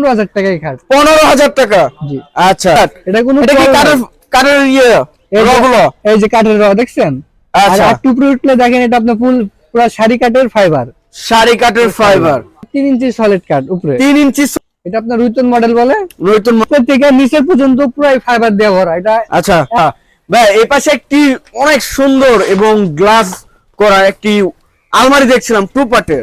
পনেরো হাজার টাকায় খাট পনেরো হাজার টাকা? জি। আচ্ছা। এটা কোনো কাঠের কাঠের ইয়ে এই যে- কাঠের র দেখছেন? আচ্ছা। আর একটু উঠলে দেখেন এটা আপনার ফুল পুরো শাড়ি কাঠের ফাইবার শাড়ি কাঠের ফাইবার তিন ইঞ্চি সলিড কাঠ উপরে। তিন ইঞ্চি এটা আপনার রুইতন মডেল বলে। নতুন উপর থেকে নিচে পর্যন্ত পুরো ফাইবার দেওয়া ভরা। এটা আচ্ছা হ্যাঁ। ভাই এই পাশে একটি অনেক সুন্দর এবং গ্লাস করা একটি আলমারি দেখছিলাম টু পার্টের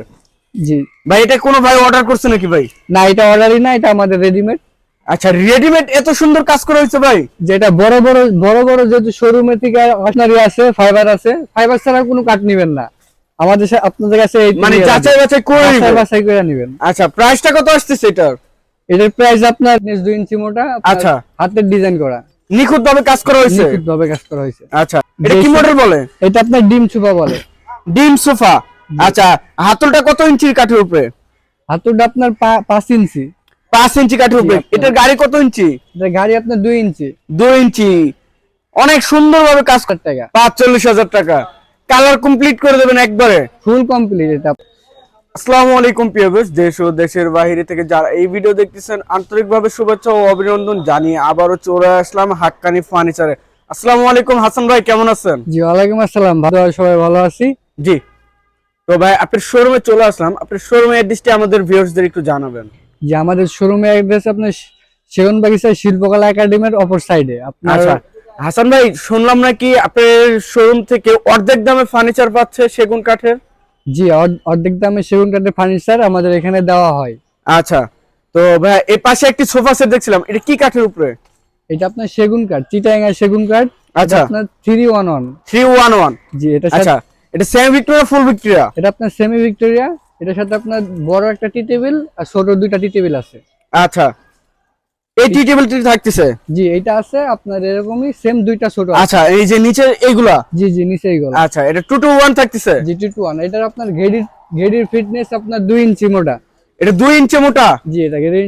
জি। ভাই এটা কোনো ভাই অর্ডার করছে নাকি ভাই? না এটা অর্ডারই না এটা আমাদের রেডিমেড আচ্ছা রেডিমেড এত সুন্দর কাজ করা হয়েছে ভাই? যেটা বড় বড় বড় বড় যেহেতু শোরুমে থেকে আপনারই আছে ফাইবার আছে ফাইবার ছাড়া কোনো কাঠ নিবেন না। আমাদের আপনাদের কাছে মানে যাচাই বাছাই করে। বাছাই করে নিবেন। আচ্ছা প্রাইসটা কত আসতেছে এটার? এটার প্রাইস আপনার দুই ইঞ্চি মোটা আচ্ছা। হাতের ডিজাইন করা। নিখুঁত ভাবে কাজ করা হয়েছে? ভাবে কাজ করা হয়েছে। আচ্ছা এটা কি মডেল বলে? এটা আপনার ডিম ছুপা বলে। ডিম সোফা আচ্ছা হাতলটা কত ইঞ্চির কাঠের উপরে? হাতুরটা আপনার পাঁচ ইঞ্চি। পাঁচ ইঞ্চি কাঠের উপরে। এটার গাড়ি কত ইঞ্চি? গাড়ি আপনার দুই ইঞ্চি। দুই ইঞ্চি। অনেক সুন্দর ভাবে কাজ করে হাজার টাকা। পাঁচ চল্লিশ হাজার টাকা। কালার কমপ্লিট করে দেবেন একবারে। ফুল কমপ্লিট এটা। আসসালামু আলাইকুম প্রিয় দেশ ও দেশের বাইরে থেকে যারা এই ভিডিও দেখতেছেন আন্তরিকভাবে শুভেচ্ছা ও অভিনন্দন জানিয়ে আবারও চলে আসলাম হাক্কানি ফার্নিচারে আসসালামু আলাইকুম হাসান ভাই কেমন আছেন? জি ওয়ালাইকুম আসসালাম। ভালো সবাই ভালো আছি? জি। তো ভাই আপনার শোরুমে চলে আসলাম। আপনার শোরুমে অ্যাড্রেসটি আমাদের ভিউয়ার্সদের একটু জানাবেন। যে আমাদের শোরুমে অ্যাড্রেস আপনার সেগুন বাগিচা শিল্পকলা একাডেমির অপর সাইডে আপনার আচ্ছা। হাসান ভাই শুনলাম নাকি আপনার শোরুম থেকে অর্ধেক দামে ফার্নিচার পাচ্ছে সেগুন কাঠের? জি অর্ধ- অর্ধেক দামে সেগুন কাঠের ফার্নিচার আমাদের এখানে দেওয়া হয়। আচ্ছা। তো ভাই এই পাশে একটি সোফা সেট দেখছিলাম। এটা কি কাঠের উপরে? এটা আপনার সেগুন কাঠ চিটাঙ্গা সেগুন কাঠ। আচ্ছা। আপনার three one one three one one জি এটা আচ্ছা। এটা সেম ভিক্টোরিয়া ফুল ভিক্টোরিয়া এটা আপনার সেমি ভিক্টোরিয়া এটার সাথে আপনার বড় একটা টি টেবিল আর ছোট দুইটা টি টেবিল আছে। আচ্ছা। এই টি টেবিলটি থাকতেছে? জি এটা আছে আপনার এরকমই সেম দুইটা ছোট আচ্ছা এই যে নিচে এইগুলা? জি জি নিচে এইগুলো। আচ্ছা এটা টু থাকতেছে? জি টি এটার আপনার ঘেডির ঘেডির ফিটনেস আপনার দুই ইঞ্চি মোটা। এটা দুই ইঞ্চি মোটা? জি এটা ঘেডির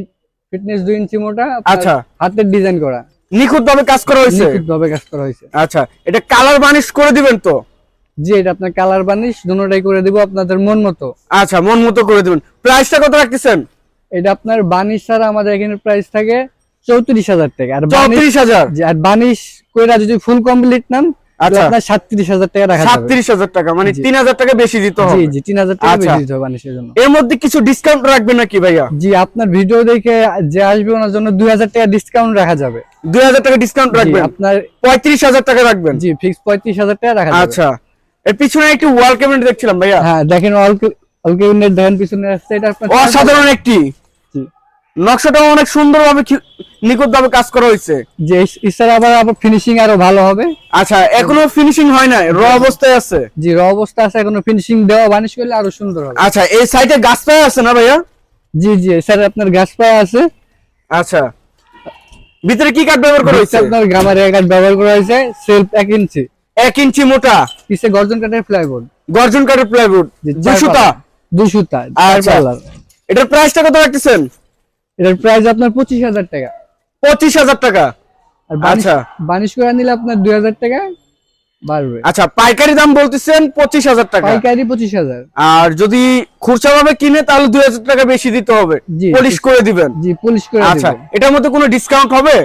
ফিটনেস দুই ইঞ্চি মোটা আচ্ছা। হাতের ডিজাইন করা। নিখুঁত ভাবে কাজ করা হয়েছে? ভাবে কাজ করা হয়েছে। আচ্ছা এটা কালার বানিশ করে দিবেন তো? জি এটা আপনার কালার বানিশ দুটোটাই করে দিব আপনাদের মন মতো। আচ্ছা মন মতো করে দিবেন। প্রাইসটা কত রাখতেছেন? এটা আপনার বানিশ ছাড়া আমাদের এখানে প্রাইস থাকে চৌত্রিশ হাজার টাকা। আর চৌত্রিশ হাজার? আর বানিশ কইরা যদি ফুল কমপ্লিট নেন আচ্ছা। আপনার সাতত্রিশ হাজার টাকা রাখা সাতত্রিশ হাজার টাকা মানে তিন হাজার টাকা বেশি দিতে হবে। জি তিন হাজার টাকা আচ্ছা। বেশি দিতে হবে বানিশের জন্য। এর মধ্যে কিছু ডিসকাউন্ট রাখবেন নাকি ভাইয়া? জি আপনার ভিডিও দেখে যে আসবে ওনার জন্য দুই হাজার টাকা ডিসকাউন্ট রাখা যাবে। দুই হাজার টাকা ডিসকাউন্ট জি, রাখবেন? আপনার পঁয়ত্রিশ হাজার টাকা রাখবেন? জি ফিক্স পঁয়ত্রিশ হাজার টাকা রাখা আচ্ছা। এর পিছনে একটি ওয়াল ক্যাবিনেট দেখছিলাম ভাইয়া। হ্যাঁ দেখেন কেবিনেট দেখেন পিছনে এটা আপনার অসাধারণ একটি। নকশাটা অনেক কাজ করা হয়েছে। যে ইস্টার আবার আবার ফিনিশিং আরও ভালো হবে। আচ্ছা এখনও ফিনিশিং হয় নাই র অবস্থায় আছে? জি র অবস্থা আছে এখনও ফিনিশিং দেওয়া বানিশ করলে আরও সুন্দর হবে। আচ্ছা এই সাইডে গাছ পায়ে আছে না ভাইয়া? জি জি স্যার আপনার গাছ পায়া আছে। আচ্ছা। ভিতরে কি কাঠ ব্যবহার করা হয়েছে? আপনার গামার কাঠ ব্যবহার করা হয়েছে সেলফ এক ইঞ্চি। এক ইঞ্চি মোটা। পিছে গর্জন কাঠের প্লাইবোর্ড গর্জন কাঠের দুশোটা দুশোটা আচ্ছা। এটার প্রাইসটা কত রাখতেছেন? এটার প্রাইস আপনার পঁচিশ হাজার টাকা। পঁচিশ হাজার টাকা। আচ্ছা। বানিশ করে নিলে আপনার দুই হাজার টাকা বাড়বে। আচ্ছা পাইকারি দাম বলতেছেন পঁচিশ হাজার টাকা। পাইকারি পঁচিশ হাজার। আর যদি খুচরা ভাবে কিনে তাহলে দুই হাজার টাকা বেশি দিতে হবে। পলিশ করে দিবেন। জি পুলিশ করে আচ্ছা দিবেন। এটার মধ্যে কোনো ডিসকাউন্ট হবে?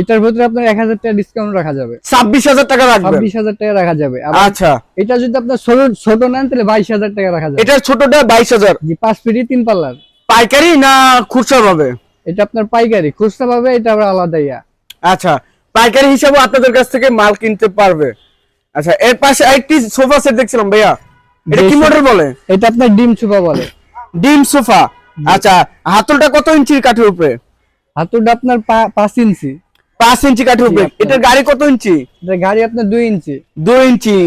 এটার ভিতরে আপনার এক হাজার টাকা ডিসকাউন্ট রাখা যাবে। ছাব্বিশ হাজার টাকা রাখবেন? ছাব্বিশ হাজার টাকা রাখা যাবে। আচ্ছা। এটা যদি আপনার ছোট ছোট নেন তাহলে বাইশ হাজার টাকা রাখা যাবে। এটার ছোটটা বাইশ হাজার। জি পাঁচ ফিটি তিন পাল্লার। পাইকারি না খুচরা ভাবে এটা আপনার পাইকারি। খুচরা পাবে এটা আবার আলাদা ইয়া। আচ্ছা পাইকারি হিসাবে আপনাদের কাছ থেকে মাল কিনতে পারবে। আচ্ছা এর পাশে একটি সোফা সেট দেখছিলাম ভাইয়া। এটা কি মডেল বলে? এটা আপনার ডিম সোফা বলে। ডিম সোফা। আচ্ছা হাতলটা কত ইঞ্চির কাঠের উপরে? হাতুরটা আপনার পাঁচ ইঞ্চি। পাঁচ ইঞ্চি কাঠের উপরে। এটার গাড়ি কত ইঞ্চি? গাড়ি আপনার দুই ইঞ্চি। দুই ইঞ্চি।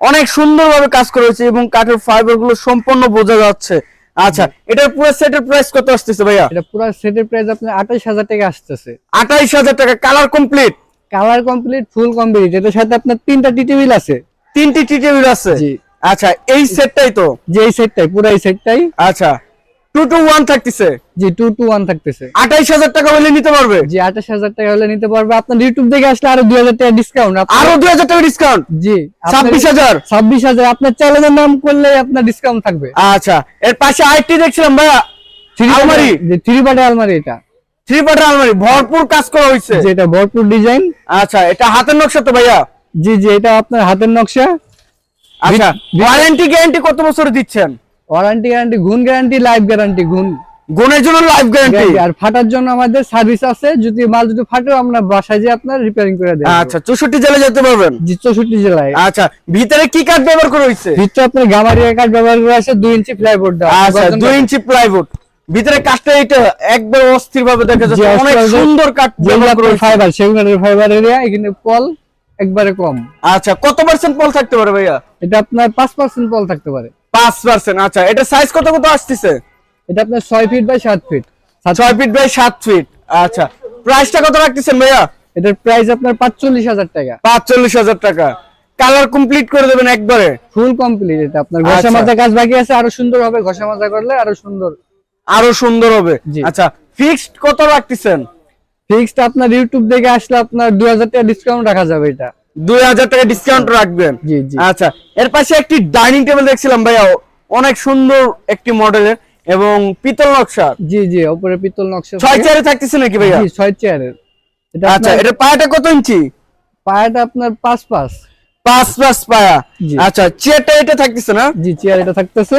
অনেক সুন্দর ভাবে কাজ করা হয়েছে এবং কাঠের ফাইবারগুলো সম্পূর্ণ বোঝা যাচ্ছে। আচ্ছা এটার পুরো সেটের প্রাইস কত আসতেছে ভাইয়া? এটা পুরো সেটের প্রাইস আপনার আঠাশ হাজার টাকা আসতেছে। আঠাইশ হাজার টাকা colour complete colour complete full complete এটার সাথে আপনার তিনটা টি টেবিল আছে। তিনটি টি টেবিল আছে। জি। আচ্ছা এই সেটটাই তো? যে এই সেটটাই পুরো এই সেটটাই। আচ্ছা। টু টু ওয়ান থাকতেছে। জি টু টু ওয়ান থাকতেছে। আঠাইশ হাজার টাকা হলে নিতে পারবে। জি আঠাশ হাজার টাকা হলে নিতে পারবে। আপনার ইউটিউব আসলে আরও দুই হাজার টাকা ডিসকাউন্ট আরও দুই হাজার টাকা ডিসকাউন্ট জি ছাব্বিশ হাজার। ছাব্বিশ হাজার। আপনার চ্যানেলের নাম করলে আপনার ডিসকাউন্ট থাকবে। আচ্ছা এর পাশে আরেকটি দেখছিলাম ভাইয়া থ্রি আলমারি। থ্রি পার্টের আলমারি এটা। থ্রি পার্টের আলমারি ভরপুর কাজ করা হয়েছে। যেটা ভরপুর ডিজাইন আচ্ছা এটা হাতের নকশা তো ভাইয়া? জি জি এটা আপনার হাতের নকশা। আচ্ছা ওয়ারেন্টি গ্যারান্টি কত বছর দিচ্ছেন? ওয়ারেন্টি গ্যারান্টি গুণ গ্যারান্টি লাইফ গ্যারান্টি গুণ। গুণের জন্য লাইফ গ্যারান্টি আর ফাটার জন্য আমাদের সার্ভিস আছে যদি মাল যদি ফাটে আমরা বাসায় যে আপনার রিপেয়ারিং করে দেব। আচ্ছা চৌষট্টি জেলে যেতে পারবেন? জি চৌষট্টি জেলায়। আচ্ছা ভিতরে কি কাঠ ব্যবহার করা হয়েছে? ভিতরে আপনার গামারিয়া কাঠ ব্যবহার করে আছে দুই ইঞ্চি প্লাইবোর্ড দেওয়া আচ্ছা দুই ইঞ্চি প্লাইউড ভিতরে কাঠটা এটা একবার অস্থির ভাবে দেখা যাচ্ছে। অনেক সুন্দর কাঠ ব্যবহার করা। ফাইবার সেগুন কাঠের ফাইবার এরিয়া এখানে পল একবারে কম। আচ্ছা কত পার্সেন্ট পল থাকতে পারে ভাইয়া? এটা আপনার পাঁচ পার্সেন্ট পল থাকতে পারে। পাঁচ পার্সেন্ট আচ্ছা এটা সাইজ কত কত আসতেছে? এটা আপনার ছয় ফিট বাই সাত ফিট ছয় ফিট বাই সাত ফিট আচ্ছা প্রাইসটা কত রাখতেছেন ভাইয়া? এটার প্রাইস আপনার পাঁচচল্লিশ হাজার টাকা। পাঁচচল্লিশ হাজার টাকা। কালার কমপ্লিট করে দেবেন একবারে। ফুল কমপ্লিট এটা আপনার ঘষা আচ্ছা। মাজা কাজ বাকি আছে আরও সুন্দর হবে। ঘষা মাজা করলে আরও সুন্দর। আরও সুন্দর হবে। আচ্ছা ফিক্সড কত রাখতেছেন? ফিক্সড আপনার ইউটিউব দেখে আসলে আপনার দুই হাজার টাকা ডিসকাউন্ট রাখা যাবে এটা। দুই হাজার টাকা ডিসকাউন্ট রাখবেন। জি জি। আচ্ছা এর পাশে একটি ডাইনিং টেবিল দেখছিলাম ভাইয়া অনেক সুন্দর একটি মডেলের এবং পিতল নকশা। জি জি উপরে পিতল নকশা ছয় চেয়ারে থাকতেছে নাকি ভাইয়া? জি ছয় চেয়ারের এটা আচ্ছা এটা পায়াটা কত ইঞ্চি? পায়াটা আপনার পাঁচ পাঁচ। পাঁচ পাঁচ পায়া। আচ্ছা চেয়ারটা এটা থাকতেছে না? জি চেয়ার এটা থাকতেছে।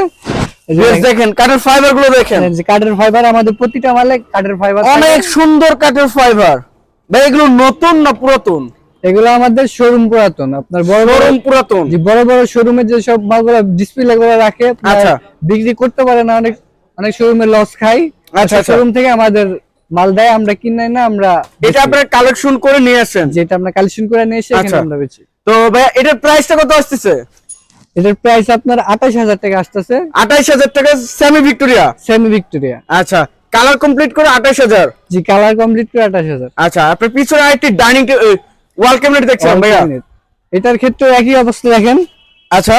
দেখেন। কাঠের ফাইবারগুলো দেখেন। কাঠের ফাইবার আমাদের প্রতিটা মালে কাঠের ফাইবার অনেক সুন্দর কাঠের ফাইবার ভাই এগুলো নতুন না পুরাতন? এগুলো আমাদের শোরুম পুরাতন। আপনার বড় বড় পুরাতন। যে বড় বড় শোরুমে যে সব মালগুলো ডিসপ্লে করে রাখে আচ্ছা। বিক্রি করতে পারে না অনেক অনেক শোরুমে লস খাই আচ্ছা, আচ্ছা। শোরুম থেকে আমাদের মাল দেয় আমরা কিনে না আমরা এটা আপনারা কালেকশন করে নিয়ে আসেন যেটা আমরা কালেকশন করে নিয়ে এসে এখানে আচ্ছা। আমরা বেচি। তো ভাই এটার প্রাইসটা কত আসতেছে? এটার প্রাইস আপনার আঠাশ হাজার টাকা আসতেছে। আঠাইশ হাজার টাকা সেমি ভিক্টোরিয়া সেমি ভিক্টোরিয়া আচ্ছা কালার কমপ্লিট করে আঠাইশ হাজার? জি কালার কমপ্লিট করে আঠাশ হাজার। আচ্ছা আপনার পিছনে আরেকটি ডাইনিং ওয়াল ক্যাবিনেট দেখছিলাম ভাইয়া। এটার ক্ষেত্রে একই অবস্থা দেখেন। আচ্ছা।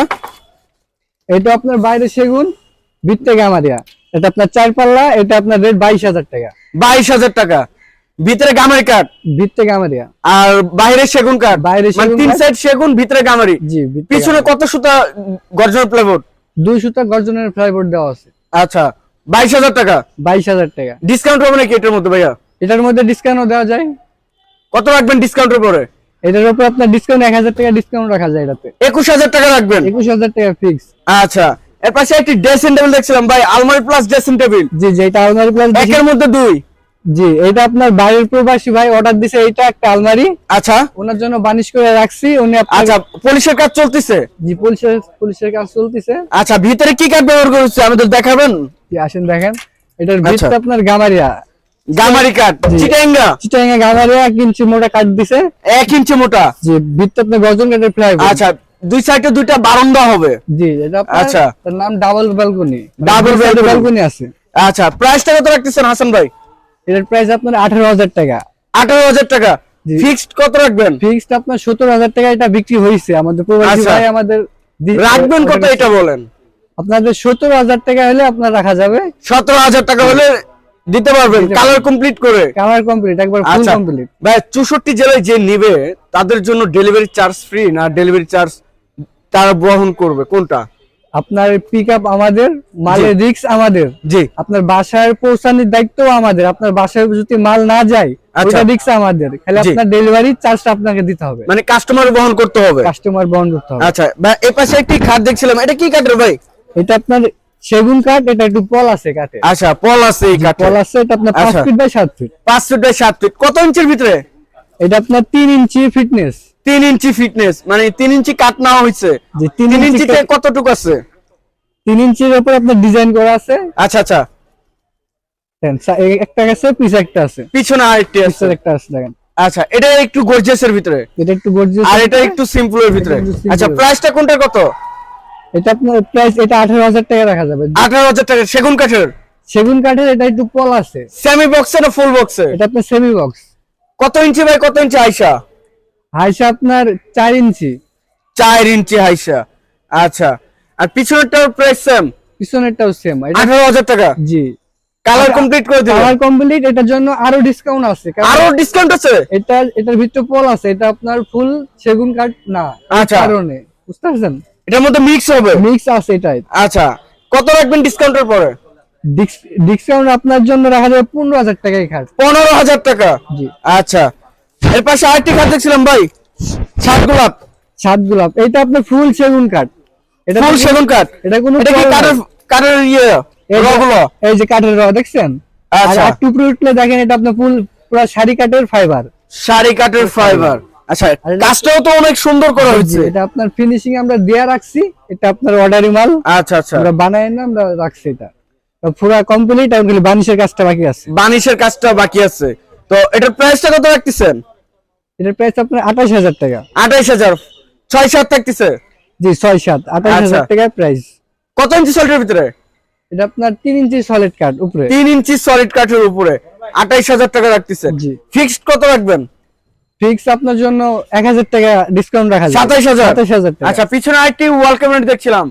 এটা আপনার বাইরে সেগুন ভিত্তে গামারিয়া। এটা আপনার চার পাল্লা এটা আপনার রেট বাইশ হাজার টাকা। বাইশ হাজার টাকা। ভিতরে গামারি কাঠ ভিত্তে গামারিয়া। আর বাইরে সেগুন কাঠ বাইরে মানে সেগুন তিন সাইড সেগুন ভিতরে গামারি। জি পিছনে কত সুতা গর্জন প্লেবোর্ড দুই সুতা গর্জনের ফ্লাইবোর্ড দেওয়া আছে। আচ্ছা। বাইশ হাজার টাকা। বাইশ হাজার টাকা। ডিসকাউন্ট হবে নাকি এটার মধ্যে ভাইয়া? এটার মধ্যে ডিসকাউন্টও দেওয়া যায়। কত রাখবেন ডিসকাউন্টের পরে এটার উপর আপনার ডিসকাউন্ট এক হাজার টাকা ডিসকাউন্ট রাখা যায় এটাতে। একুশ হাজার টাকা রাখবেন? একুশ হাজার টাকা ফিক্স আচ্ছা এর পাশে একটি ড্রেসিং টেবিল দেখছিলাম ভাই আলমারি প্লাস ড্রেসিং টেবিল জি জি এটা আলমারি প্লাস একের মধ্যে দুই। জি এটা আপনার বাইরের প্রবাসী ভাই অর্ডার দিছে এটা একটা আলমারি। আচ্ছা। ওনার জন্য বানিশ করে রাখছি উনি আচ্ছা পুলিশের কাজ চলতেছে? জি পুলিশের পুলিশের কাজ চলতেছে। আচ্ছা ভিতরে কি কাঠ ব্যবহার করেছে আমাদের দেখাবেন। জি আসেন দেখেন। এটার আচ্ছা। ভিতটা আপনার গামারিয়া। গামারি কাঠ। চিটাঙ্গা। চিটাঙ্গা গামারিয়া এক ইঞ্চি মোটা কাট দিছে। এক ইঞ্চি মোটা। জি কাঠের ফ্লাইবোর্ড আচ্ছা দুই সাইডে দুইটা বারান্দা হবে। জি এটা আচ্ছা। তার নাম ডাবল ব্যালকনি balcony। ব্যালকনি আছে। আচ্ছা প্রাইসটা কত রাখতেছেন হাসান ভাই? এটার প্রাইস আপনার আঠারো হাজার টাকা। আঠারো হাজার টাকা। ফিক্সড কত রাখবেন? ফিক্সড আপনার সত্তর হাজার টাকা এটা বিক্রি হয়েছে। আমাদের প্রবাসী আচ্ছা। ভাই আমাদের রাখবেন কত এটা বলেন? আপনাদের সত্তর হাজার টাকা হলে আপনার রাখা যাবে। সতেরো হাজার টাকা হলে দিতে পারবেন কালার কমপ্লিট করে। কালার কমপ্লিট একবার ফুল আচ্ছা কমপ্লিট ভাই চৌষট্টি জেলায় যে নিবে তাদের জন্য ডেলিভারি চার্জ ফ্রি না ডেলিভারি চার্জ তারা বহন করবে? কোনটা? আপনার পিক আপ আমাদের মালের রিক্স আমাদের। জি। আপনার বাসায় পৌঁছানোর দায়িত্ব আমাদের। আপনার বাসায় যদি মাল না যায় আচ্ছা। ওটা রিক্স আমাদের। খালি আপনার ডেলিভারি চার্জটা আপনাকে দিতে হবে। মানে কাস্টমার বহন করতে হবে? কাস্টমার বহন করতে হবে। আচ্ছা ভাই এ পাশে একটি খাট দেখছিলাম। এটা কি কাঠের ভাই? এটা আপনার সেগুন কাঠ এটা একটু পল আছে কাঠে আচ্ছা পল আছে এই কাঠে পল আছে এটা আপনার পাঁচ আচ্ছা। ফিট বাই সাত ফিট পাঁচ ফিট বাই সাত ফিট কত ইঞ্চির ভিতরে? এটা আপনার তিন ইঞ্চি ফিটনেস তিন ইঞ্চি ফিটনেস মানে তিন ইঞ্চি কাট নেওয়া হয়েছে। তিন ইঞ্চিতে কতটুকু আছে? তিন ইঞ্চির উপর আপনার ডিজাইন করা আছে। আচ্ছা আচ্ছা। একটা আছে পিস একটা আছে। পিছনে আরেকটি আছে। একটা আছে দেখেন। আচ্ছা এটা একটু গর্জিয়াসের ভিতরে। এটা একটু গর্জিয়াস আর এটা একটু সিম্পলের ভিতরে। আচ্ছা প্রাইসটা কোনটা কত? এটা আপনার প্রাইস এটা আঠারো হাজার টাকা রাখা যাবে। আঠারো হাজার টাকা সেগুন কাঠের? সেগুন কাঠের এটা একটু পল আছে। সেমি বক্সে না ফুল বক্সে এটা আপনার সেমি বক্স কত ইঞ্চি বাই কত ইঞ্চি আইসা হাইসা আপনার চার ইঞ্চি। চার ইঞ্চি হাইসা। আচ্ছা আর পিছনেরটার প্রাইস সেম পিছনেরটাও সেম এটা আঠারো হাজার টাকা? জি। কালার কমপ্লিট করে দিবেন। কালার কমপ্লিট এটার জন্য আরও ডিসকাউন্ট আছে। আরও ডিসকাউন্ট আছে? এটা এটার ভিতরে পল আছে। এটা আপনার ফুল সেগুন কাঠ না আচ্ছা। কারণে। বুঝতে পারছেন? এটার মধ্যে মিক্স হবে? মিক্স আছে এটাই। আচ্ছা কত রাখবেন ডিসকাউন্টের পরে? ডিসকাউন্ট আপনার জন্য রাখা যাবে পনেরো হাজার টাকায় খাট। পনেরো হাজার টাকা? জি। আচ্ছা এর পাশে আরেকটি কাঠ দেখছিলাম ভাই সাত গোলাপ। সাত গোলাপ। এটা আপনার ফুল সেগুন কাঠ এটা ফুল সেগুন কাঠ এটা কোনো এটা কি কাঠের কাঠের ইয়ে এই রগুলো এই যে কাঠের র দেখছেন? আচ্ছা। আর উপরে উঠলে দেখেন এটা আপনার ফুল পুরো শাড়ি কাঠের ফাইবার শাড়ি কাঠের ফাইবার আচ্ছা কাজটাও তো অনেক সুন্দর করা হয়েছে এটা আপনার ফিনিশিং আমরা দেয়া রাখছি এটা আপনার অর্ডারি মাল। আচ্ছা আচ্ছা। আমরা বানাই না আমরা রাখছি এটা। পুরো কমপ্লিট আর বানিশের কাজটা বাকি আছে। বানিশের কাজটা বাকি আছে। তো এটার প্রাইসটা কত রাখতেছেন? এটার প্রাইস আপনার আঠাশ হাজার টাকা। আঠাইশ হাজার। ছয় সাত থাকতেছে? জি হাজার আচ্ছা। টাকা প্রাইস কত ইঞ্চি সলিডের ভিতরে? এটা আপনার ইঞ্চি সলিড উপরে। ইঞ্চি সলিড উপরে। আঠাইশ হাজার টাকা রাখতেছেন জি। ফিক্সড কত রাখবেন? ফিক্স আপনার জন্য এক হাজার টাকা ডিসকাউন্ট রাখা হাজার। সাতাইশ হাজার টাকা। আচ্ছা পিছনে আরেকটি ওয়াল ক্যাবিনেট দেখছিলাম।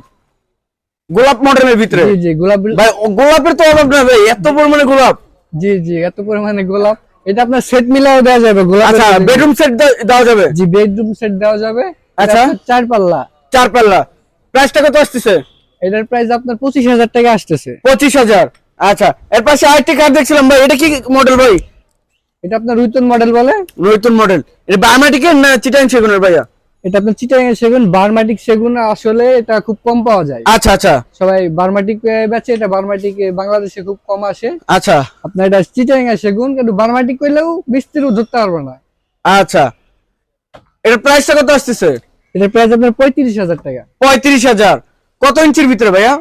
গোলাপ মডেলের ভিতরে। জি জি গোলাপ ভাই গোলাপের তো অভাব না ভাই এত পরিমাণে গোলাপ। জি জি এত পরিমাণে গোলাপ। এটা আপনার সেট মিলাও দেওয়া যাবে গোলাপ আচ্ছা বেডরুম সেট দেওয়া যাবে? জি বেডরুম সেট দেওয়া যাবে। আচ্ছা। চার পাল্লা। চার পাল্লা। প্রাইসটা কত আসতেছে? এটার প্রাইস আপনার পঁচিশ হাজার টাকা আসতেছে। পঁচিশ হাজার। আচ্ছা এর পাশে আরেকটি কার দেখছিলাম ভাই এটা কি মডেল ভাই? এটা আপনার রুইতন মডেল বলে? নতুন মডেল এটা বায়োমেটিকের না চিটাং সেগুনের ভাইয়া? এটা আপনার চিটাং সেগুন বারমাটিক সেগুন আসলে এটা খুব কম পাওয়া যায়। আচ্ছা আচ্ছা। সবাই বারমাটিক বেচে এটা বারমাটিক বাংলাদেশে খুব কম আসে। আচ্ছা। আপনার এটা চিটাং সেগুন কিন্তু বারমাটিক করলেও বিস্তির ধরতে পারবে না। আচ্ছা। এটার প্রাইসটা কত আসতেছে? এটার প্রাইস আপনার পঁয়ত্রিশ হাজার টাকা। পঁয়ত্রিশ হাজার। কত ইঞ্চির ভিতরে ভাইয়া?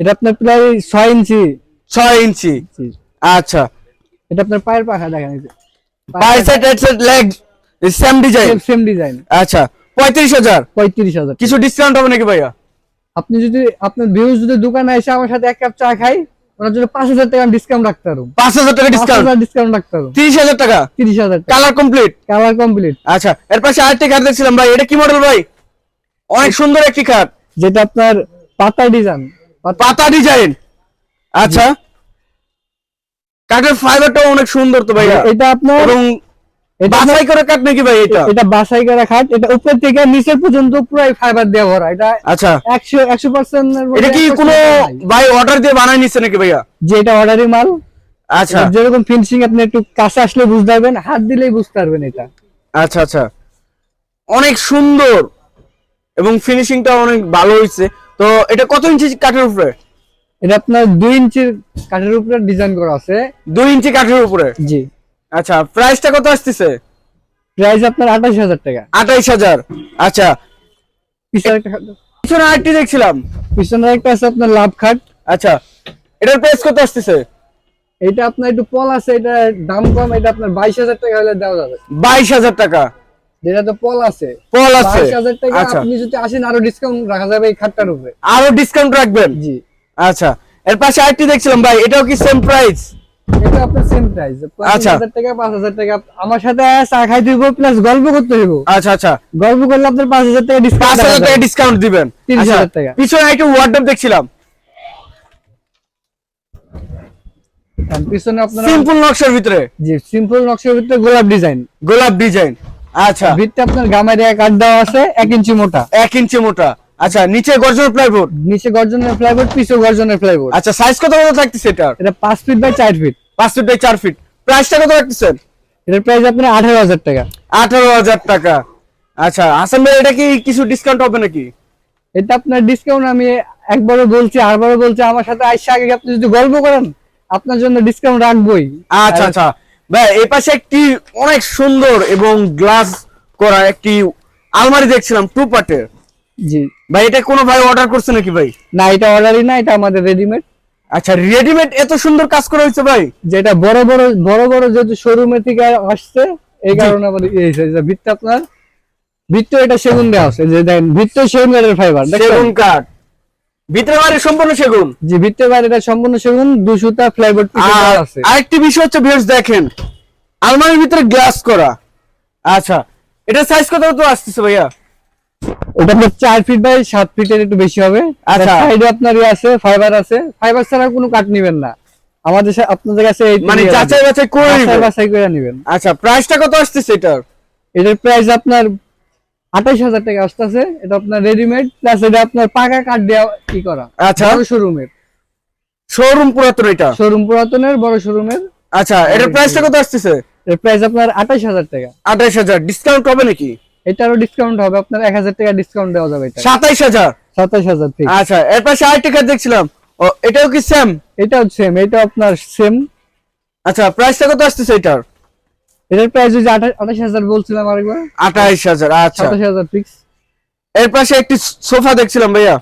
এটা আপনার প্রায় ছয় ইঞ্চি। ছয় ইঞ্চি। আচ্ছা। এটা আপনার পায়ের পাখা দেখেন এই যে। পায়ে set head set leg same design same design আচ্ছা পঁয়ত্রিশ হাজার? পঁয়ত্রিশ হাজার। কিছু ডিসকাউন্ট হবে নাকি ভাইয়া? আপনি যদি আপনার ভিউজ যদি দোকানে এসে আমার সাথে এক কাপ চা খাই ওনার জন্য পাঁচ হাজার টাকা ডিসকাউন্ট রাখতে পাঁচ হাজার টাকা ডিসকাউন্ট ডিসকাউন্ট রাখতে তিরিশ হাজার টাকা? তিরিশ হাজার টাকা। কালার কমপ্লিট কালার কমপ্লিট আচ্ছা এর পাশে আরেকটি কাঠ দেখছিলাম ভাই এটা কি মডেল ভাই? অনেক সুন্দর একটি কাঠ যেটা আপনার পাতা ডিজাইন পাতা ডিজাইন আচ্ছা কাঠের ফাইবারটা অনেক সুন্দর তো ভাইয়া। এটা আপনার এবং বাছাই করে কাঠ নাকি ভাই এটা? এটা বাসাই করা খাট এটা উপর থেকে নিচের পর্যন্ত পুরো ফাইবার দেওয়া ভরা। এটা আচ্ছা। একশো একশো পার্সেন্ট এটা কি কোনো ভাই অর্ডার দিয়ে বানাই নিচ্ছে নাকি ভাইয়া? যে এটা অর্ডারি মাল। আচ্ছা। যেরকম ফিনিশিং আপনি একটু কাছে আসলে বুঝতে পারবেন হাত দিলেই বুঝতে পারবেন এটা। আচ্ছা আচ্ছা। অনেক সুন্দর। এবং ফিনিশিংটা অনেক ভালো হয়েছে তো এটা কত ইঞ্চি কাঠের উপরে? এটা আপনার দুই ইঞ্চির কাঠের উপরে ডিজাইন করা আছে। দুই ইঞ্চি কাঠের উপরে? জি। আচ্ছা প্রাইসটা কত আসতেছে? প্রাইস আপনার আঠাশ হাজার টাকা। আঠাইশ হাজার। আচ্ছা। পিছনে আরেকটি দেখছিলাম। পিছনে একটা আছে আপনার লাভ খাট। আচ্ছা এটার প্রাইস কত আসতেছে? এটা আপনার একটু পল আছে এটা দাম কম এটা আপনার বাইশ হাজার টাকা হলে দেওয়া যাবে। বাইশ হাজার টাকা। যেটা তো পল আছে। পল আছে। বাইশ হাজার টাকা আচ্ছা। আপনি যদি আসেন আরও ডিসকাউন্ট রাখা যাবে এই খাটটার উপরে। আরও ডিসকাউন্ট রাখবেন? জি। আচ্ছা এর পাশে আরেকটি দেখছিলাম ভাই এটাও কি সেম প্রাইস এটা আপনার সেম প্রাইস আচ্ছা। হাজার টাকা পাঁচ হাজার টাকা। আমার সাথে চা খাই দিব প্লাস গল্প করতে হইব আচ্ছা আচ্ছা। গল্প করলে আপনার পাঁচ হাজার টাকা ডিসকাউন্ট হাজার টাকা ডিসকাউন্ট দিবেন। 30,000 আচ্ছা, টাকা। পিছনে একটা ওয়ার্ডরোব দেখছিলাম। পিছনে আপনার সিম্পল নকশার ভিতরে। জি সিম্পল নকশার ভিতরে গোলাপ ডিজাইন গোলাপ ডিজাইন আচ্ছা। ভিতরে আপনার গামারিয়া কাঠ দেওয়া আছে এক ইঞ্চি মোটা। এক ইঞ্চি মোটা। আচ্ছা নিচে গর্জনের প্লাইবোর্ড নিচে গর্জনের ফ্লাইবোর্ড পিছনে গর্জনের ফ্লাইবোর্ড আচ্ছা সাইজ কত কত থাকতেছে এটার? এটা পাঁচ ফিট বাই চার ফিট পাঁচ ফিট বাই চার ফিট প্রাইসটা কত রাখতেছেন এটার প্রাইস আপনার আঠারো হাজার টাকা। আঠারো হাজার টাকা। আচ্ছা হাসান ভাই এটা কি কিছু ডিসকাউন্ট হবে নাকি? এটা আপনার ডিসকাউন্ট আমি একবারও বলছি আরবারও বলছি আমার সাথে আইসা আগে আপনি যদি গল্প করেন আপনার জন্য ডিসকাউন্ট রাখবোই। আচ্ছা আচ্ছা। ভাই এই পাশে একটি অনেক সুন্দর এবং গ্লাস করা একটি আলমারি দেখছিলাম টু পার্টের জি। ভাই এটা কোনো ভাই অর্ডার করছে নাকি ভাই? না এটা অর্ডারই না এটা আমাদের রেডিমেড আচ্ছা রেডিমেড এত সুন্দর কাজ করা হয়েছে ভাই? যেটা বড় বড় বড় বড় যেহেতু শোরুমে থেকে আসছে এই কারণে আমাদের এই যে ভিত্ত আপনার ভিত্ত এটা সেগুন দেওয়া আছে যে দেখেন ভিত্ত সেগুন কাঠের ফাইবার সেগুন কাঠ। ভিতরে বাড়ি সম্পূর্ণ সেগুন? যে ভিত্তের বাইরে এটা সম্পূর্ণ সেগুন দুশোটা ফ্লাইবোর্ড আছে। আরেকটি বিষয় হচ্ছে ভিউয়ার্স দেখেন আলমারির ভিতরে গ্লাস করা। আচ্ছা এটা সাইজ কত তো আসতেছে ভাইয়া? ওটা আপনার চার ফিট বাই সাত ফিটের একটু বেশি হবে। আচ্ছা। সাইডে আপনার ইয়ে আছে ফাইবার আছে। ফাইবার ছাড়া কোনো কাঠ নিবেন না। আমাদের আপনাদের কাছে মানে যাচাই। বাছাই করে যাচাই বাছাই করে নিবেন। আচ্ছা প্রাইসটা কত আসতেছে এটার? এটার প্রাইস আপনার আঠাইশ হাজার টাকা আসতেছে। এটা আপনার রেডিমেড প্লাস এটা আপনার পাকা কাঠ দেওয়া কি করা। আচ্ছা। শোরুমের শোরুম পুরাতন এটা? শোরুম পুরাতনের বড় শোরুমের আচ্ছা এটার প্রাইসটা কত আসতেছে? এর প্রাইস আপনার আঠাশ হাজার টাকা। আঠাইশ হাজার ডিসকাউন্ট হবে নাকি? এটারও ডিসকাউন্ট হবে আপনার এক হাজার টাকা ডিসকাউন্ট দেওয়া যাবে এটা সাতাইশ হাজার? সাতাশ হাজার ঠিক আচ্ছা এর পাশে কাজ দেখছিলাম। ও এটাও কি সেম এটাও সেম এটা আপনার সেম আচ্ছা প্রাইসটা কত আসতেছে এটার? এটার প্রাইস আঠাশ হাজার বলছিলাম আরেকবার। আঠাইশ হাজার আচ্ছা। সাতাশ হাজার ফিক্স এর পাশে একটি সোফা দেখছিলাম ভাইয়া।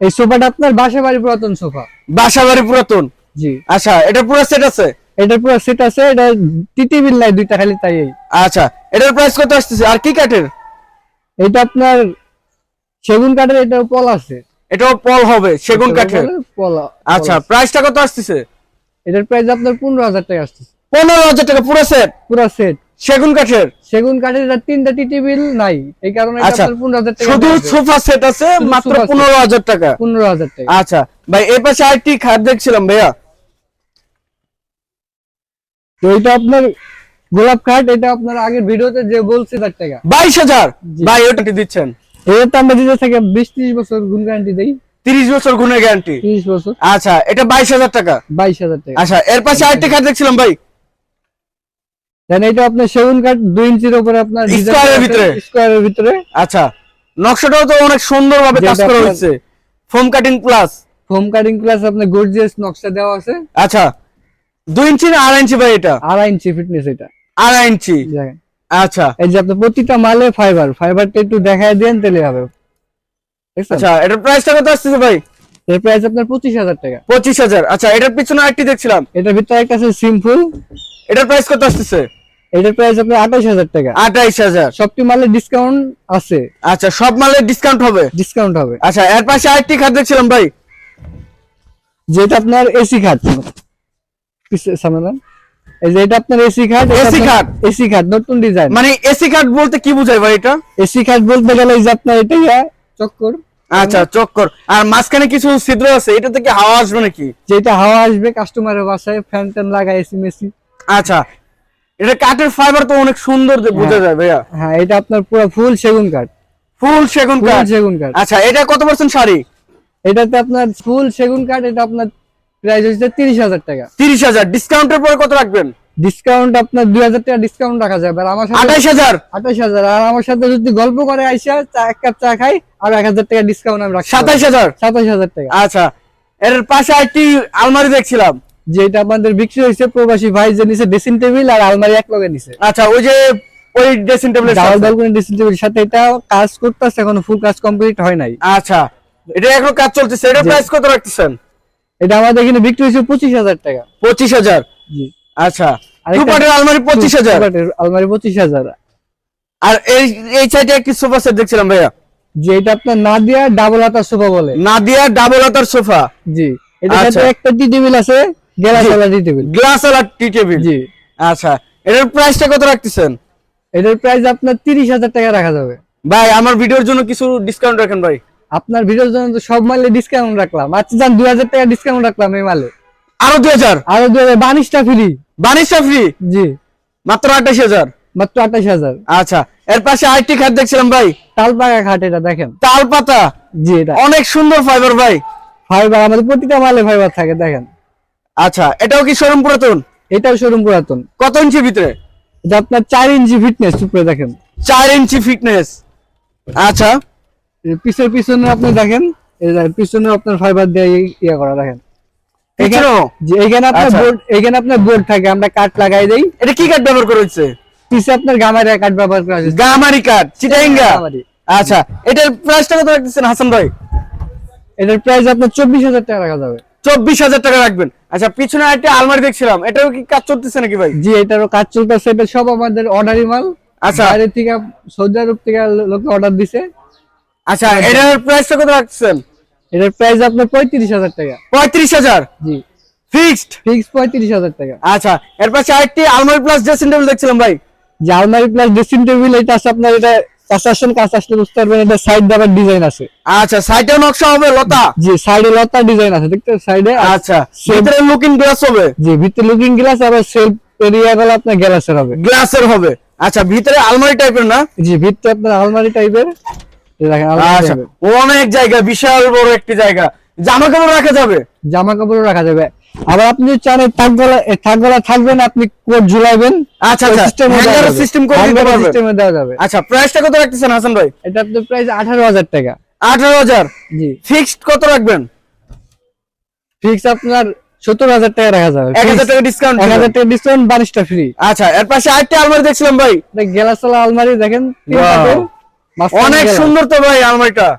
এই সোফাটা আপনার বাসা বাড়ি পুরাতন সোফা। বাসা বাড়ি পুরাতন? জি। আচ্ছা এটা পুরো সেট আছে? এটার পুরো সেট আছে এটা টিটি বিল নাই দুইটা খালি তাই আচ্ছা এটার প্রাইস কত আসতেছে? আর কি কাঠের? এটা আপনার সেগুন কাঠের এটা পল আছে। এটাও পল হবে সেগুন কাঠের? পল আচ্ছা প্রাইসটা কত আসতেছে? এটার প্রাইস আপনার পনেরো হাজার টাকা আসতেছে। পনেরো হাজার টাকা পুরো সেট পুরো সেট সেগুন কাঠের? সেগুন কাঠের এটা তিনটা টিটি বিল নাই। এই কারণে এটা আচ্ছা আপনার পনেরো হাজার টাকা শুধু সোফা সেট আছে মাত্র sofa set। পনেরো হাজার টাকা? পনেরো হাজার টাকা। আচ্ছা ভাই এর পাশে আরেকটি খাট দেখছিলাম ভাইয়া। তো এটা আপনার গোলাপ কাঠ এটা আপনার আগের ভিডিওতে যে বলছি তার টাকা। বাইশ হাজার। ভাই ওটা দিচ্ছেন। এটা আমরা দিতে থাকি বিশ ত্রিশ বছর গুণ গ্যারান্টি দেই। তিরিশ বছর গুণের গ্যারান্টি ত্রিশ বছর। আচ্ছা এটা হাজার টাকা? আচ্ছা এর পাশে আরেকটি দেখছিলাম ভাই। দেন এটা আপনার সেগুন কাঠ দুই ইঞ্চির উপরে আপনার ভিতরে? স্কোয়ারের ভিতরে। আচ্ছা নকশাটাও তো অনেক সুন্দর ভাবে কাজ করা হয়েছে foam cutting plus foam cutting plus আপনার গর্জিয়াস নকশা দেওয়া আছে। আচ্ছা দুই ইঞ্চি না আড়াই ইঞ্চি ভাই এটা? আড়াই ইঞ্চি ফিটনেস এটা। আড়াই ইঞ্চি? আচ্ছা। এই যে আপনার প্রতিটা মালে ফাইবার ফাইবারটা একটু দেখায় দেন তাহলে হবে। আচ্ছা এটার প্রাইসটা কত আসতেছে ভাই? এর প্রাইস আপনার পঁচিশ হাজার টাকা। পঁচিশ হাজার। আচ্ছা এটার পিছনে আরেকটি দেখছিলাম। এটার ভিতরে একটা আছে সিম্পল এটার প্রাইস কত আসতেছে? এটার প্রাইস আপনার আঠাশ হাজার টাকা। আঠাইশ হাজার। সবটি মালে ডিসকাউন্ট আছে। আচ্ছা সব মালের ডিসকাউন্ট হবে? ডিসকাউন্ট হবে। আচ্ছা এর পাশে আরেকটি খাট দেখছিলাম ভাই। যেটা আপনার এসি খাট। এই যে এটা আপনার এসি খাট AC খাট? এসি খাট নতুন ডিজাইন মানে এসি খাট বলতে কি বোঝায় ভাই এটা? এসি খাট বলতে গেলে এই যে আপনার এটা চক্কর। আচ্ছা চক্কর। আর মাঝখানে কিছু ছিদ্র আছে এটা থেকে হাওয়া আসবে নাকি? যেটা হাওয়া আসবে কাস্টমারের বাসায় ফ্যান ট্যান লাগায় এসি মেসি আচ্ছা এটা কাঠের ফাইবার তো অনেক সুন্দর বোঝা যায় ভাইয়া। হ্যাঁ এটা আপনার পুরো ফুল সেগুন কাঠ। ফুল সেগুন কাঠ। সেগুন কাঠ। আচ্ছা এটা কত পার্সেন্ট শাড়ি? এটাতে আপনার ফুল সেগুন কাঠ এটা আপনার প্রাইস হচ্ছে তিরিশ হাজার টাকা। তিরিশ হাজার। ডিসকাউন্টের পরে কত রাখবেন? ডিসকাউন্ট আপনার দুই হাজার টাকা ডিসকাউন্ট রাখা যাবে। আর আমার সাথে আঠাইশ হাজার? আঠাশ হাজার। আর আমার সাথে যদি গল্প করে আইসা চা এক কাপ চা খাই আর এক হাজার টাকা ডিসকাউন্ট আমি রাখছি। সাতাইশ হাজার? সাতাশ হাজার টাকা। আচ্ছা। এর পাশে একটি আলমারি দেখছিলাম। যেটা আমাদের বিক্রি হয়েছে প্রবাসী ভাই যে নিচে ড্রেসিং টেবিল আর আলমারি এক লগে নিচে আচ্ছা ওই যে ওই ড্রেসিং টেবিলের ডাবল ব্যালকনি ড্রেসিং টেবিলের সাথে এটা কাজ করতেছে এখনও ফুল কাজ কমপ্লিট হয় নাই। আচ্ছা। এটা এখন কাজ চলতেছে। এটা প্রাইস কত রাখতেছেন? এটা আমাদের এখানে বিক্রি হয়েছে পঁচিশ হাজার টাকা। পঁচিশ হাজার? আচ্ছা। আলমারি পঁচিশ হাজার? আলমারি পঁচিশ হাজার। আর এই এই সাইডে একটি সোফা সেট দেখছিলাম ভাইয়া। এটা আপনার ডাবল হাতার সোফা বলে। Nadia double sofa. জি। এটা আচ্ছা। সাথে একটা টি টেবিল আছে tea table. Glass tea table. জি। আচ্ছা। এটার প্রাইসটা কত রাখতেছেন? এটার প্রাইস আপনার তিরিশ হাজার টাকা রাখা যাবে। ভাই আমার ভিডিওর জন্য কিছু ডিসকাউন্ট রাখেন ভাই। আপনার ভিডিওর জন্য তো সব মালে ডিসকাউন্ট রাখলাম। আচ্ছা যান দুই হাজার টাকা ডিসকাউন্ট রাখলাম এই মালে। আরও দুই হাজার আরও দুই হাজার বানিশটা ফ্রি বানিশটা ফ্রি জি। মাত্র আঠাশ হাজার? মাত্র আঠাশ হাজার। আচ্ছা এর পাশে আরেকটি খাট দেখছিলাম ভাই। তাল পাকা খাট এটা দেখেন। তালপাতা? জি এটা। অনেক সুন্দর ফাইবার ভাই। ফাইবার আমাদের প্রতিটা মালে ফাইবার থাকে দেখেন। আচ্ছা এটাও কি শোরুম পুরাতন? এটাও শোরুম পুরাতন। কত ইঞ্চি ভিতরে? এটা আপনার চার ইঞ্চি ফিটনেস উপরে দেখেন। চার ইঞ্চি ফিটনেস আচ্ছা পিছের পিছনে আপনি দেখেন পিছনে আপনার ফাইবার দিয়ে ইয়ে করা দেখেন। এখানে আপনার আচ্ছা। বোর্ড এখানে আপনার বোর্ড থাকে আমরা কাঠ লাগাই দেই। এটা কি কাঠ ব্যবহার করা হচ্ছে? পিছে আপনার গামারি কাঠ ব্যবহার করা হয়েছে গামারি কাঠ চিটাইঙ্গা। আচ্ছা এটার প্রাইসটা কত রাখতেছেন হাসান ভাই? এটার প্রাইস আপনার চব্বিশ হাজার টাকা রাখা যাবে। চব্বিশ হাজার টাকা রাখবেন। আচ্ছা পিছনে একটা আলমারি দেখছিলাম এটাও কি কাজ চলতেছে নাকি ভাই? জি এটারও কাজ চলতেছে এটা সব আমাদের অর্ডারি মাল। আচ্ছা। বাইরে থেকে সৌদি আরব থেকে লোকে অর্ডার দিছে। আচ্ছা এটার প্রাইসটা কত রাখতেছেন এটার প্রাইস আপনার পঁয়ত্রিশ হাজার টাকা। পঁয়ত্রিশ হাজার? জি। ফিক্সড ফিক্স পঁয়ত্রিশ হাজার টাকা। আচ্ছা এর পাশে আরেকটি আলমারি প্লাস ড্রেসিং টেবিল দেখছিলাম ভাই। যে আলমারি প্লাস ড্রেসিং টেবিল এটা আছে আপনার এটা কাজ আসলে বুঝতে পারবেন এটা সাইড দাবার ডিজাইন আছে। আচ্ছা সাইডেও নকশা হবে লতা? জি সাইডে লতা ডিজাইন আছে দেখতে সাইডে আচ্ছা ভিতরে লুকিং গ্লাস হবে? জি ভিতরে লুকিং গ্লাস আবার সেলফ এরিয়া গুলো আপনার গ্লাসের হবে। গ্লাসের হবে। আচ্ছা ভিতরে আলমারি টাইপের না? জি ভিতরে আপনার আলমারি টাইপের আচ্ছা। অনেক জায়গা বিশাল বড় একটি জায়গা। জামা কাপড় রাখা যাবে? জামা কাপড়ও রাখা যাবে। আবার আপনি চান এই থাক গলা থাক গলা থাকবে আপনি কোট ঝুলাইবেন। আচ্ছা আচ্ছা সিস্টেম করে দিতে পারবেন সিস্টেমে দেওয়া যাবে। আচ্ছা প্রাইসটা কত রাখতেছেন হাসান ভাই? এটা আপনার প্রাইস আঠারো হাজার টাকা। আঠারো হাজার? জি। ফিক্সড কত রাখবেন? ফিক্স আপনার সত্তর হাজার টাকা রাখা যাবে। এক হাজার টাকা ডিসকাউন্ট এক হাজার টাকা ডিসকাউন্ট বারিশটা ফ্রি আচ্ছা এর পাশে আরেকটা আলমারি দেখছিলাম ভাই। গেলাসলা আলমারি দেখেন অনেক সুন্দর তো ভাই আলমারিটা।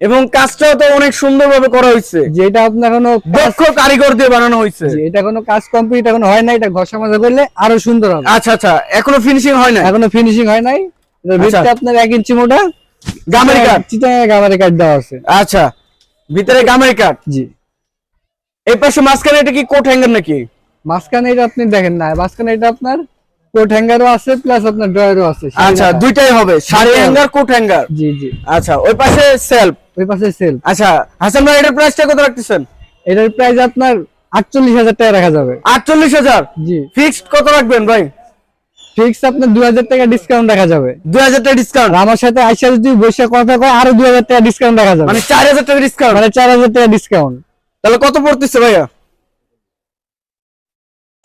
এবং কাজটাও তো অনেক সুন্দর ভাবে করা হয়েছে। যেটা আপনার এখনও কাজ- দক্ষ কারিগর দিয়ে বানানো হয়েছে। এটা কোনো কাজ কমপ্লিট এখনও হয় নাই এটা ঘষা মাজা করলে আরও সুন্দর হবে। আচ্ছা আচ্ছা এখনও ফিনিশিং হয় না এখনও ফিনিশিং হয় নাই। এটার ভিতরে আচ্ছা। আপনার এক ইঞ্চি মোটা গামেরি কাঠ চিটাঙ্গা গামারি কাঠ দেওয়া আছে। আচ্ছা ভিতরে গামেরি কাঠ জি। এই পাশে মাঝখানে এটা কি কোট হ্যাঙ্গার নাকি? মাঝখানে এটা আপনি দেখেন না মাঝখানে এটা আপনার কোট হ্যাঙ্গারও আছে প্লাস আপনার ড্রয়ারও আছে আচ্ছা দুইটাই হবে শাড়ি হ্যাঙ্গার কোট হ্যাঙ্গার জি জি। আচ্ছা ওই পাশে সেলফ ওই পাশে সেল আচ্ছা হাসান ভাই এটার প্রাইসটা কত রাখতেছেন? এটার প্রাইস আপনার আটচল্লিশ হাজার টাকা রাখা যাবে। আটচল্লিশ হাজার? জি। ফিক্সড কত রাখবেন ভাই? ফিক্স আপনার দুই হাজার টাকা ডিসকাউন্ট রাখা যাবে। দুই হাজার টাকা ডিসকাউন্ট আমার সাথে আইসা যদি বসে কথা কয় আরও দুই হাজার টাকা ডিসকাউন্ট রাখা যাবে। মানে চার হাজার টাকা ডিসকাউন্ট মানে চার হাজার টাকা ডিসকাউন্ট তাহলে কত পড়তেছে ভাইয়া?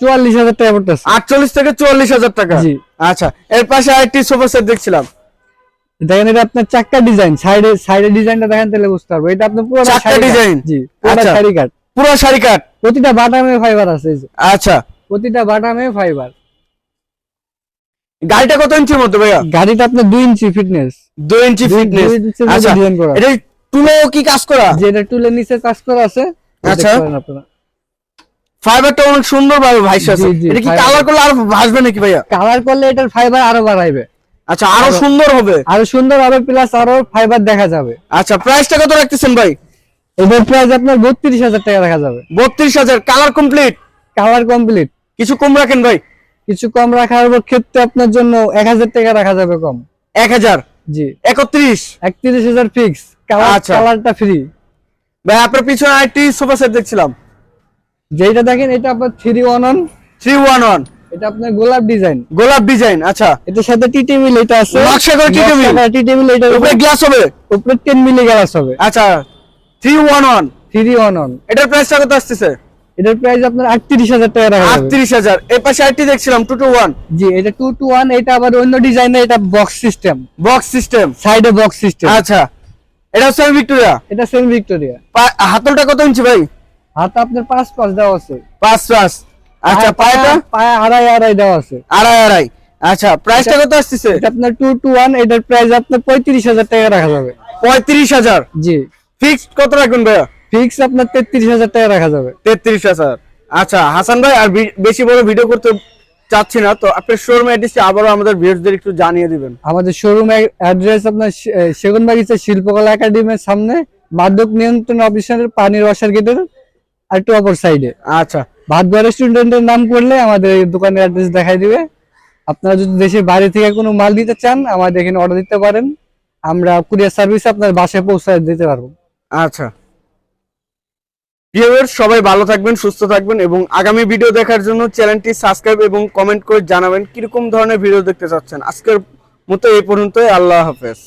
চুয়াল্লিশ হাজার টাকা পড়তেছে। আটচল্লিশ থেকে চুয়াল্লিশ হাজার টাকা। জি। আচ্ছা এর পাশে আরেকটি সোফা সেট দেখছিলাম। দেখেন এটা আপনার চাক্কা ডিজাইন। সাইডে সাইডে ডিজাইনটা দেখেন তাহলে বুঝতে পারব। এটা আপনার পুরো চাক্কা design? জি পুরো আচ্ছা। শাড়ি কাট পুরো শাড়ি কাট প্রতিটা বাটামে ফাইবার আছে আচ্ছা। প্রতিটা বাটামে ফাইবার গাড়িটা কত ইঞ্চির মধ্যে ভাইয়া? গাড়িটা আপনার দুই ইঞ্চি ফিটনেস দুই ইঞ্চি ফিটনেস আচ্ছা ডিজাইন এটা তুলো কি কাজ করা? যে এটা টুলের নিচে কাজ করা আছে। আচ্ছা। আপনারা। ফাইবারটা অনেক সুন্দর ভাবে ভাইসা আছে। এটা কি কালার করলে আর ভাসবে নাকি ভাইয়া? কালার করলে এটার ফাইবার আরও বাড়াইবে। আচ্ছা আরও সুন্দর হবে। আরও সুন্দর হবে প্লাস আরও ফাইবার দেখা যাবে। আচ্ছা প্রাইসটা কত রাখতেছেন ভাই? এটার প্রাইস আপনার বত্রিশ হাজার টাকা রাখা যাবে। বত্রিশ হাজার কালার কমপ্লিট কালার কমপ্লিট কিছু কম রাখেন ভাই? কিছু কম রাখার ক্ষেত্রে আপনার জন্য এক হাজার টাকা রাখা যাবে কম। এক হাজার? জি। একত্রিশ? একত্রিশ হাজার ফিক্স আচ্ছা। কালারটা ফ্রি ভাই আপনার পিছনে আরেকটি সোফা সেট দেখছিলাম। যেটা দেখেন এটা আপনার three one one three one one এটা আপনার গোলাপ ডিজাইন। গোলাপ ডিজাইন আচ্ছা। এটার সাথে টি টেবিল এটা আছে। নকশা করে টি টেবিল। টি টেবিল এটার উপরে গ্লাস হবে? উপরে টেন মিলি গ্লাস হবে। আচ্ছা three one one three one one এটার প্রাইসটা কত আসতেছে? এটার প্রাইস আপনার আটত্রিশ হাজার টাকা রাখা আটত্রিশ হাজার। এই পাশে আরেকটি দেখছিলাম টু টু ওয়ান জি এটা টু টু ওয়ান এটা আবার অন্য ডিজাইনের এটা বক্স সিস্টেম বক্স সিস্টেম সাইডে বক্স সিস্টেম আচ্ছা। এটা হচ্ছে ভিক্টোরিয়া এটা সেম ভিক্টোরিয়া হাতলটা কত ইঞ্চি ভাই? হাত আপনার পাঁচ পাঁচ দেওয়া আছে। পাঁচ পাঁচ। আচ্ছা পায়ে পায়েটা আড়াই আড়াই দেওয়া আছে। আড়াই আড়াই। আচ্ছা প্রাইসটা কত এটা আপনার ওয়ান এটার প্রাইস আপনার পঁয়ত্রিশ হাজার টাকা রাখা যাবে। পঁয়ত্রিশ হাজার? জি। ফিক্সড কত রাখবেন ভাইয়া? ফিক্স আপনার তেত্রিশ হাজার টাকা রাখা যাবে। তেত্রিশ হাজার। আচ্ছা হাসান ভাই আর বেশি বড় ভিডিও করতে চাচ্ছি না তো আপনার শোরুম অ্যাড্রেসটি আবারও আমাদের ভিউয়ারদের একটু জানিয়ে দিবেন। আমাদের শোরুম অ্যাড্রেস আপনার শে- সেগুন বাগিচা শিল্পকলা একাডেমির সামনে মাদক নিয়ন্ত্রণ অফিসারের পানির ওয়াশার গেটের আর একটু অপর সাইডে আচ্ছা। ভাতবা রেস্টুরেন্টের নাম করলে আমাদের দোকানের অ্যাড্রেস দেখাই দিবে। আপনারা যদি দেশের বাইরে থেকে কোনো মাল দিতে চান আমাদের এখানে অর্ডার দিতে পারেন। আমরা কুরিয়ার সার্ভিস আপনার বাসায় পৌঁছায় দিতে পারব। আচ্ছা। ভিউয়ার্স সবাই ভালো থাকবেন সুস্থ থাকবেন এবং আগামী ভিডিও দেখার জন্য চ্যানেলটি সাবস্ক্রাইব এবং কমেন্ট করে জানাবেন কীরকম ধরনের ভিডিও দেখতে চাচ্ছেন। আজকের মতো এই পর্যন্তই আল্লাহ হাফেজ।